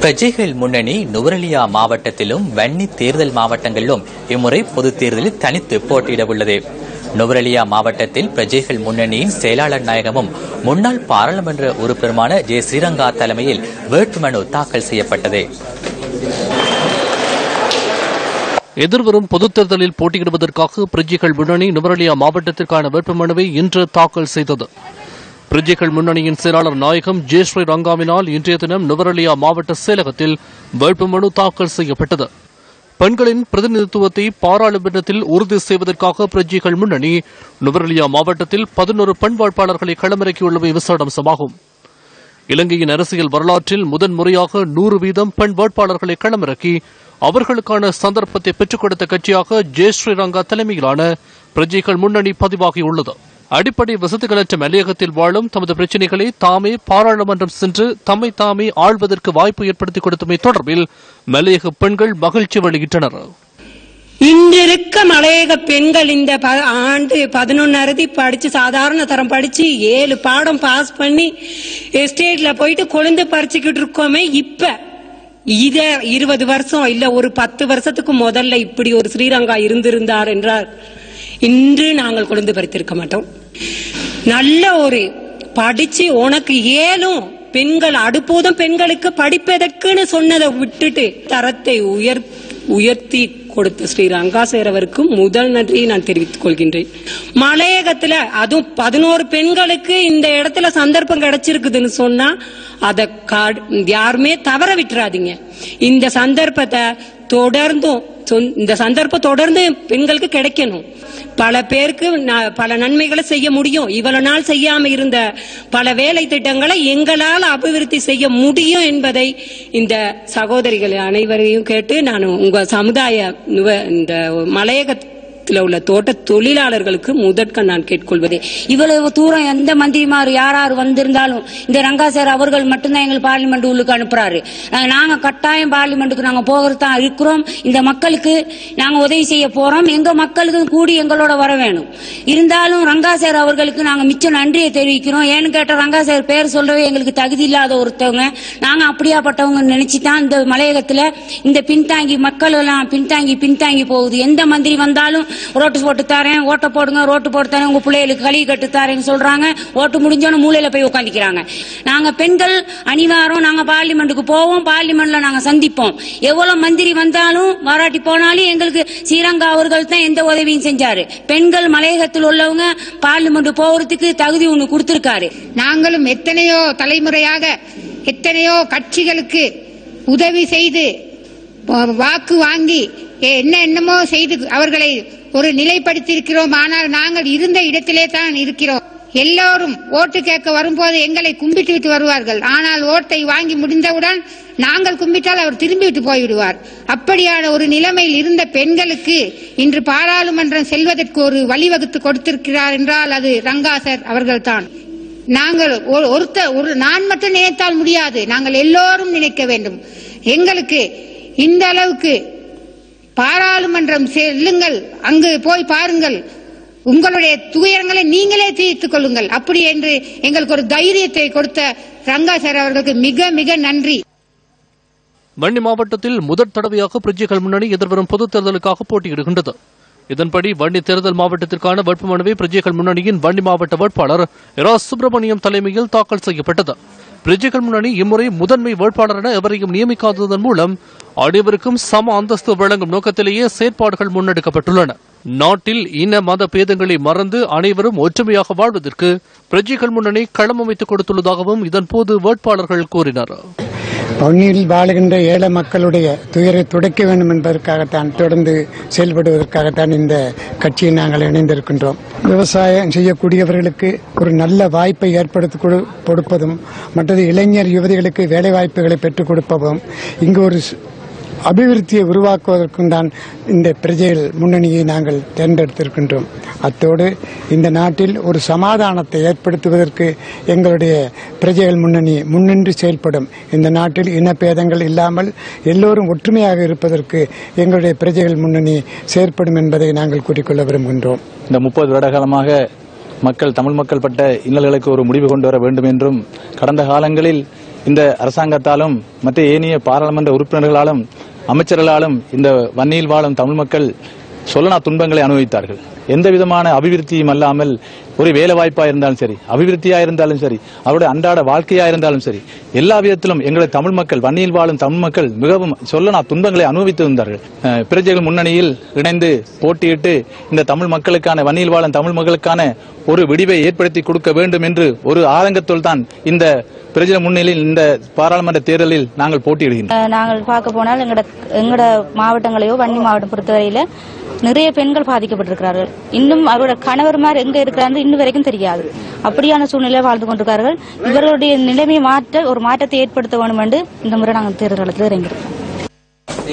பிரஜைகள் முன்னணி நுவரெலியா மாவட்டத்திலும் வன்னி தேர்தல் மாவட்டங்களிலும் இம்முறை பொதுத் தேர்தலில் தனித்து போட்டியிட உள்ளது. நுவரெலியா மாவட்டத்தில் பிரஜைகள் முன்னணியின் செயலாளர் நாயகமும் முன்னாள் பாராளுமன்ற உறுப்பினருமான ஜே. ஸ்ரீரங்கா தலைமையில் வேட்புமனு தாக்கல் செய்யப்பட்டது. எதிர்வரும் பொதுத் தேர்தலில் போட்டியிடுவதற்காக பிரஜைகள் முன்னணி நுவரெலியா மாவட்டத்திற்கான வேட்புமனுவை இன்று தாக்கல் செய்தது. பிரஜைகள் முன்னணியின் செயலாளர் நாயகம் ஜே ஸ்ரீ ரங்காவினால் இன்றைய தினம் நுவரெலியா மாவட்ட செயலகத்தில் வேட்புமனு தாக்கல் செய்யப்பட்டது. பெண்களின் பிரதிநிதித்துவத்தை பாராளுமன்றத்தில் உறுதி செய்வதற்காக பிரஜைகள் முன்னணி நுவரெலியா மாவட்டத்தில் பதினோரு பெண் வேட்பாளர்களை களமிறக்கியுள்ளமை விசாரம்சமாகும் இலங்கையின் அரசியல் வரலாற்றில் முதன்முறையாக நூறு வீதம் பெண் வேட்பாளர்களை களமிறக்கி அவர்களுக்கான சந்தர்ப்பத்தை பெற்றுக் கொடுத்த கட்சியாக ஜெய ஸ்ரீரங்கா தலைமையிலான பிரஜைகள் முன்னணி பதிவாகியுள்ளது. அடிப்படை வசதிகளற்ற மலையகத்தில் வாழும் தமது பிரச்சினைகளை தாமே பாராளுமன்றம் சென்று தம்மை தாமே ஆள்வதற்கு வாய்ப்பு ஏற்படுத்தி கொடுத்தமை தொடர்பில் மலையக பெண்கள் மகிழ்ச்சி வெளியிட்டனர். இன்றிருக்க மலையக பெண்கள் இந்த ப- ஆண்டு பதினொன்னு அறுதி படிச்சு சாதாரண தரம் படிச்சு ஏழு பாடம் பாஸ் பண்ணி எஸ்டேட்ல போயிட்டு கொழுந்து பறிச்சுக்கிட்டு இருக்கோமே இப்ப. இத இருபது வருஷம் இல்ல ஒரு பத்து வருஷத்துக்கு முதல்ல இப்படி ஒரு ஸ்ரீரங்கா இருந்திருந்தார் என்றார். இன்று நாங்கள் கொழுந்து பறித்திருக்க மாட்டோம். நல்ல ஒரு படிச்சு உனக்கு ஏலும் பெண்கள் அடுப்போதும் பெண்களுக்கு படிப்பதற்குன்னு சொன்னதை விட்டுட்டு தரத்தை உயர் உயர்த்தி கொடுத்த ஸ்ரீ ரங்காசேரவருக்கு முதல் நன்றியை நான் தெரிவித்துக் கொள்கின்றேன். மலையகத்துல அதுவும் பதினோரு பெண்களுக்கு இந்த இடத்துல சந்தர்ப்பம் கிடைச்சிருக்குதுன்னு சொன்னா அதை யாருமே தவற விட்டுறாதீங்க. இந்த சந்தர்ப்பத்தை தொடர்ந்தும் இந்த சந்தர்ப்பம் தொடர்ந்து பெண்களுக்கு கிடைக்கணும். பல பேருக்கு பல நன்மைகளை செய்ய முடியும். இவ்வளவு நாள் செய்யாம இருந்த பல வேலை திட்டங்களை எங்களால் அபிவிருத்தி செய்ய முடியும் என்பதை இந்த சகோதரிகள் அனைவரையும் கேட்டு நான் உங்க சமுதாய இந்த மலையக மலையகத்தில் உள்ள தோட்ட தொழிலாளர்களுக்கு முதற்க நான் கேட்கொள்வதே. இவ்வளவு தூரம் எந்த மந்திரிமார் யார் யார் வந்திருந்தாலும் இந்த ரங்கா சார் அவர்கள் மட்டும்தான் எங்கள் பார்லிமெண்ட் உள்ளுக்கு அனுப்புறாரு. நாங்க கட்டாயம் பார்லிமெண்ட்டுக்கு நாங்க போகிறது தான் இருக்கிறோம். இந்த மக்களுக்கு நாங்க உதவி செய்ய போறோம். எங்க மக்களுக்கு கூடி எங்களோட வர வேணும். இருந்தாலும் ரங்கா சார் அவர்களுக்கு நாங்க மிச்சம் நன்றியை தெரிவிக்கிறோம். ஏன்னு கேட்ட ரங்கா சார் பேர் சொல்றவே எங்களுக்கு தகுதி இல்லாத ஒருத்தவங்க. நாங்க அப்படியாப்பட்டவங்க நினைச்சு தான் இந்த மலையகத்துல இந்த பின்தாங்கி மக்கள் எல்லாம் பின்தாங்கி பின்தாங்கி போகுது. எந்த மந்திரி வந்தாலும் ரோட்டு போட்டு தரேன் ஓட்டை போடுங்க ரோட்டு போட்டு தரேன் உங்க பிள்ளைகளுக்கு கழுவி கட்டு தரேன்னு சொல்றாங்க. ஓட்டு முடிஞ்சோன்னு மூலையில போய் உட்காந்துக்கிறாங்க நாங்க பெண்கள் அணிவாரம் நாங்க பார்லிமெண்ட்டுக்கு போவோம் பார்லிமெண்ட்ல நாங்க சந்திப்போம். எவ்வளவு மந்திரி வந்தாலும் வராட்டி போனாலும் எங்களுக்கு ஸ்ரீரங்கா அவர்கள் தான் எந்த உதவியும் செஞ்சாரு. பெண்கள் மலையகத்தில் உள்ளவங்க பார்லிமெண்ட் போறதுக்கு தகுதி ஒண்ணு கொடுத்திருக்காரு. நாங்களும் எத்தனையோ தலைமுறையாக எத்தனையோ கட்சிகளுக்கு உதவி செய்து வாக்கு வாங்கி என்ன என்னமோ செய்து அவர்களை ஒரு நிலைப்படுத்தியிருக்கிறோம். ஆனால் நாங்கள் இருந்த இடத்திலே தான் இருக்கிறோம். எல்லோரும் ஓட்டு கேட்க வரும்போது எங்களை கும்பிட்டு விட்டு வருவார்கள். ஆனால் ஓட்டை வாங்கி முடிந்தவுடன் நாங்கள் கும்பிட்டால் அவர் திரும்பிவிட்டு போய்விடுவார். அப்படியான ஒரு நிலைமையில் இருந்த பெண்களுக்கு இன்று பாராளுமன்றம் செல்வதற்கு ஒரு வழிவகுத்து கொடுத்திருக்கிறார் என்றால் அது ரங்காசர் அவர்கள்தான். நாங்கள் ஒருத்த ஒரு நான் மட்டும் நினைத்தால் முடியாது. நாங்கள் எல்லோரும் நினைக்க வேண்டும். எங்களுக்கு இந்த அளவுக்கு பாராளுமன்றம் செல்லுங்கள். அங்கு போய் பாருங்கள். உங்களுடைய துயரங்களை நீங்களே தீர்த்துக் கொள்ளுங்கள். அப்படி என்று எங்களுக்கு ஒரு தைரியத்தை கொடுத்த ரங்கா சார் அவர்களுக்கு மிக மிக நன்றி. வன்னி மாவட்டத்தில் முதற் தடவையாக பிரஜைகள் முன்னணி எதிர்வரும் பொதுத் தேர்தலுக்காக போட்டியிடுகின்றது. இதன்படி வன்னி தேர்தல் மாவட்டத்திற்கான வேட்புமனுவை பிரஜைகள் முன்னணியின் வன்னி மாவட்ட வேட்பாளர் இரா. சுப்பிரமணியம் தலைமையில் தாக்கல் செய்யப்பட்டது. பிரஜைகள் முன்னணி இம்முறை முதன்மை வேட்பாளர் என எவரையும் நியமிக்காததன் மூலம் அனைவருக்கும் சம அந்தஸ்து வழங்கும் நோக்கத்திலேயே செயற்பாடுகள் முன்னெடுக்கப்பட்டுள்ளன. நாட்டில் இன மத பேதங்களை மறந்து அனைவரும் ஒற்றுமையாக வாழ்வதற்கு பிரஜைகள் முன்னணி களம் அமைத்துக் கொடுத்துள்ளதாகவும் இதன்போது வேட்பாளர்கள் கூறினர். பகுதியில் வாழுகின்ற ஏழை மக்களுடைய துயரை துடைக்க வேண்டும் என்பதற்காகத்தான் தொடர்ந்து செயல்படுவதற்காகத்தான் இந்த கட்சியை நாங்கள் இணைந்திருக்கின்றோம். விவசாயம் செய்யக்கூடியவர்களுக்கு ஒரு நல்ல வாய்ப்பை ஏற்படுத்தி கொடு- கொடுப்பதும் மற்றது இளைஞர் யுவதிகளுக்கு வேலை வாய்ப்புகளை பெற்றுக் கொடுப்பதும் இங்கு ஒரு அபிவிருத்தியை உருவாக்குவதற்கும் தான் இந்த பிரஜைகள் முன்னணியை நாங்கள் தேர்ந்தெடுத்திருக்கின்றோம். அத்தோடு இந்த நாட்டில் ஒரு சமாதானத்தை ஏற்படுத்துவதற்கு எங்களுடைய பிரஜைகள் முன்னணி முன்னின்று செயல்படும். இந்த நாட்டில் இனப்பேதங்கள் இல்லாமல் எல்லோரும் ஒற்றுமையாக இருப்பதற்கு எங்களுடைய பிரஜைகள் முன்னணி செயற்படும் என்பதை நாங்கள் கூறிக்கொள்ள விரும்புகின்றோம். இந்த முப்பது வருட காலமாக மக்கள் தமிழ் மக்கள் பட்ட இன்னல்களுக்கு ஒரு முடிவு கொண்டு வர வேண்டும் என்றும் கடந்த காலங்களில் இந்த அரசாங்கத்தாலும் மற்ற ஏனைய பாராளுமன்ற உறுப்பினர்களாலும் அமைச்சர்களாலும் இந்த வன்னியில் வாழும் தமிழ் மக்கள் சொல்லனா துன்பங்களை அனுபவித்தார்கள். எந்த விதமான அபிவிருத்தியும் அல்லாமல் ஒரு வேலை வாய்ப்பா இருந்தாலும் சரி அபிவிருத்தியா இருந்தாலும் சரி அவருடைய அன்றாட வாழ்க்கையா இருந்தாலும் சரி எல்லா விதத்திலும் எங்களை தமிழ் மக்கள் வன்னியில் வாழும் தமிழ் மக்கள் மிகவும் சொல்லனா துன்பங்களை அனுபவித்து வந்தார்கள். பிரஜைகள் முன்னணியில் இணைந்து போட்டியிட்டு இந்த தமிழ் மக்களுக்கான வன்னியில் வாழும் தமிழ் மக்களுக்கான ஒரு விடிவை ஏற்படுத்தி கொடுக்க வேண்டும் என்று ஒரு ஆதங்கத்தோல் தான் இந்த பிரஜை முன்னிலையில் இந்த பாராளுமன்ற தேர்தலில் நாங்கள் போட்டியிடுகின்றோம். நாங்கள் பார்க்க போனால் எங்கட எங்களோட மாவட்டங்களையோ வன்னி மாவட்டம் பொறுத்தவரையில நிறைய பெண்கள் பாதிக்கப்பட்டிருக்கிறார்கள். இன்னும் அவரோட கணவர்மார் எங்க இருக்கிறார்கள் இன்னும் வரைக்கும் தெரியாது. அப்படியான சூழ்நிலை வாழ்ந்து கொண்டிருக்கிறார்கள். இவர்களுடைய நிலைமையை மாற்ற ஒரு மாற்றத்தை ஏற்படுத்த வேண்டும் என்று இந்த முறை நாங்கள் தேர்தல் இறங்கியிருக்கோம்.